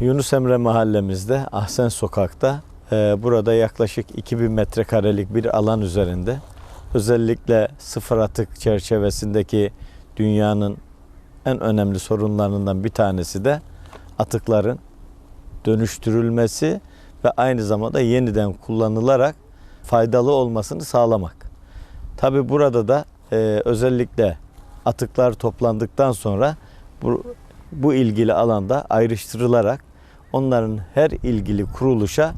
Yunus Emre mahallemizde Ahsen Sokak'ta e, burada yaklaşık 2000 metrekarelik bir alan üzerinde özellikle sıfır atık çerçevesindeki dünyanın en önemli sorunlarından bir tanesi de atıkların dönüştürülmesi ve aynı zamanda yeniden kullanılarak faydalı olmasını sağlamak. Tabi burada da e, özellikle atıklar toplandıktan sonra bu, bu ilgili alanda ayrıştırılarak onların her ilgili kuruluşa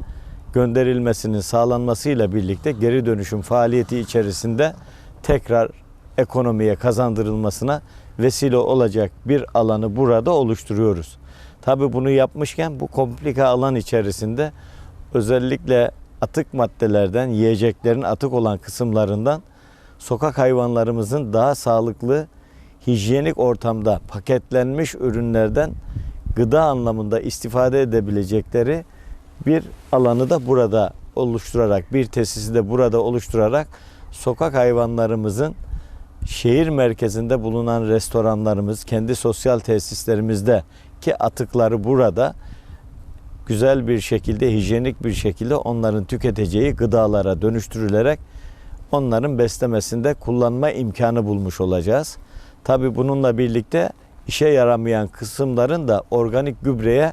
gönderilmesinin sağlanmasıyla birlikte geri dönüşüm faaliyeti içerisinde tekrar ekonomiye kazandırılmasına vesile olacak bir alanı burada oluşturuyoruz. Tabi bunu yapmışken bu komplike alan içerisinde özellikle atık maddelerden, yiyeceklerin atık olan kısımlarından sokak hayvanlarımızın daha sağlıklı, hijyenik ortamda paketlenmiş ürünlerden gıda anlamında istifade edebilecekleri bir alanı da burada oluşturarak, bir tesisi de burada oluşturarak sokak hayvanlarımızın şehir merkezinde bulunan restoranlarımız, kendi sosyal tesislerimizde ki atıkları burada güzel bir şekilde, hijyenik bir şekilde onların tüketeceği gıdalara dönüştürülerek onların beslemesinde kullanma imkanı bulmuş olacağız. Tabi bununla birlikte işe yaramayan kısımların da organik gübreye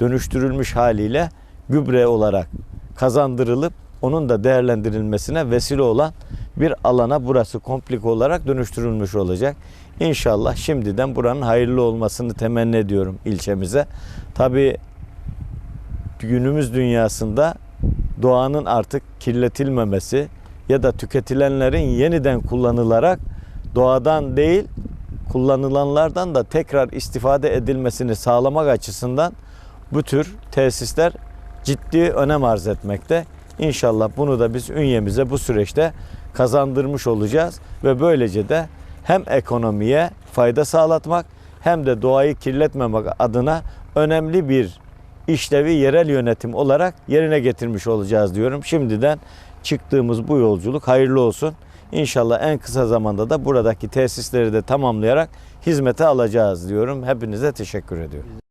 dönüştürülmüş haliyle gübre olarak kazandırılıp onun da değerlendirilmesine vesile olan bir alana burası komplik olarak dönüştürülmüş olacak. İnşallah şimdiden buranın hayırlı olmasını temenni ediyorum ilçemize. Tabi günümüz dünyasında doğanın artık kirletilmemesi ya da tüketilenlerin yeniden kullanılarak doğadan değil kullanılanlardan da tekrar istifade edilmesini sağlamak açısından bu tür tesisler ciddi önem arz etmekte. İnşallah bunu da biz ünyemize bu süreçte kazandırmış olacağız ve böylece de hem ekonomiye fayda sağlatmak hem de doğayı kirletmemek adına önemli bir işlevi yerel yönetim olarak yerine getirmiş olacağız diyorum. Şimdiden çıktığımız bu yolculuk hayırlı olsun. İnşallah en kısa zamanda da buradaki tesisleri de tamamlayarak hizmete alacağız diyorum. Hepinize teşekkür ediyorum.